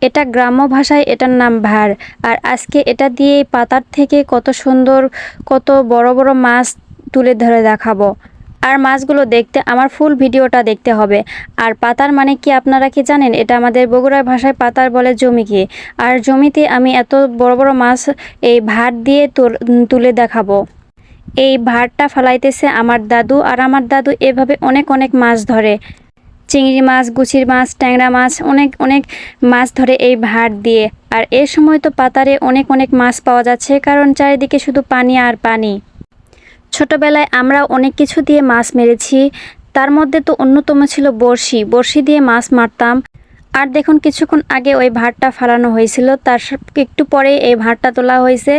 এটা গ্রাম্য ভাষায় এটার নাম ভার। আর আজকে এটা দিয়ে পাতার থেকে কত সুন্দর, কত বড় বড় মাছ তুলে ধরে দেখাবো। আর মাছগুলো দেখতে, আমার ফুল ভিডিওটা দেখতে হবে। আর পাতার মানে কি আপনারা কি জানেন? এটা আমাদের বগুড়ার ভাষায় পাতার বলে জমিকে আর জমিতে আমি এত বড় বড় মাছ এই ভাত দিয়ে তুল- তুলে দেখাবো। এই ভাতটা ফেলাইতেছে আমার দাদু, আর আমার দাদু এভাবে অনেক অনেক মাছ ধরে। চিংড়ি মাছ গুচির মাছ, ট্যাংরা মাছ, অনেক অনেক মাছ ধরে এই ভাত দিয়ে। আর এ সময় তো পাতারে অনেক অনেক মাছ পাওয়া যাচ্ছে, কারণ চারিদিকে শুধু পানি আর পানি। ছোটবেলায় আমরা অনেক কিছু দিয়ে মাছ মেরেছি, তার মধ্যে তো অন্যতম ছিল বড়শি। বড়শি দিয়ে মাছ মারতাম। আর দেখুন, কিছুক্ষণ আগে ওই ভাতটা ফালানো হয়েছিল, তার একটু পরে এই ভাতটা তোলা হয়েছে।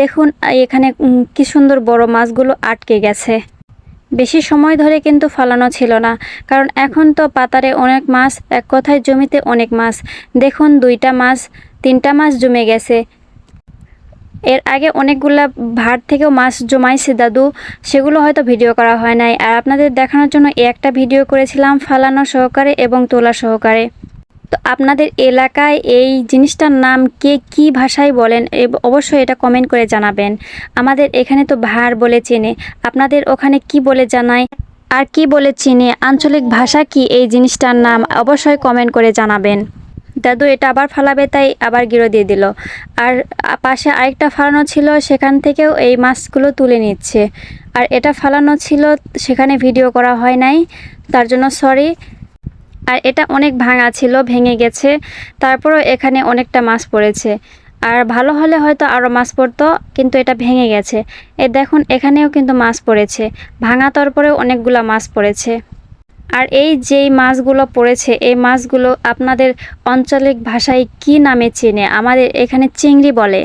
দেখুন, এখানে কি সুন্দর বড় মাছগুলো আটকে গেছে। বেশি সময় ধরে কিন্তু ফলানো ছিল না, কারণ এখন তো পাতারে অনেক মাছ, এক কথায় জমিতে অনেক মাছ। দেখুন, দুইটা মাছ, তিনটা মাছ জমে গেছে। এর আগে অনেকগুলা ভাট থেকেও মাছ জমাইছে দাদু, সেগুলো হয়তো ভিডিও করা হয় নাই। আর আপনাদের দেখানোর জন্য একটা ভিডিও করেছিলাম ফালানো সহকারে এবং তোলা সহকারে। তো আপনাদের এলাকায় এই জিনিসটার নাম কে কি ভাষায় বলেন অবশ্যই এটা কমেন্ট করে জানাবেন। আমাদের এখানে তো ভার বলে চেনে। আপনাদের ওখানে কি বলে জানায়? আর কি বলে চিনে? আঞ্চলিক ভাষা কি এই জিনিসটার নাম? অবশ্যই কমেন্ট করে জানাবেন। দাদু এটা আবার ফালাবে, তাই আবার গিরো দিয়ে দিল। আর পাশে আরেকটা ফালানো ছিল, সেখান থেকেও এই মাছগুলো তুলে নিচ্ছে। আর এটা ফালানো ছিল, সেখানে ভিডিও করা হয় নাই। তার জন্য সরি আর এটা অনেক ভাঙা ছিল, ভেঙে গেছে। তারপরেও এখানে অনেকটা মাছ পড়েছে। আর ভালো হলে হয়তো আরও মাছ পড়তো, কিন্তু এটা ভেঙে গেছে। এ দেখুন, এখানেও কিন্তু মাছ পড়েছে। ভাঙা তারপরেও অনেকগুলো মাছ পড়েছে। আর এই যেই মাছগুলো পড়েছে, এই মাছগুলো আপনাদের আঞ্চলিক ভাষায় কি নামে চেনে? আমাদের এখানে চিংড়ি বলে।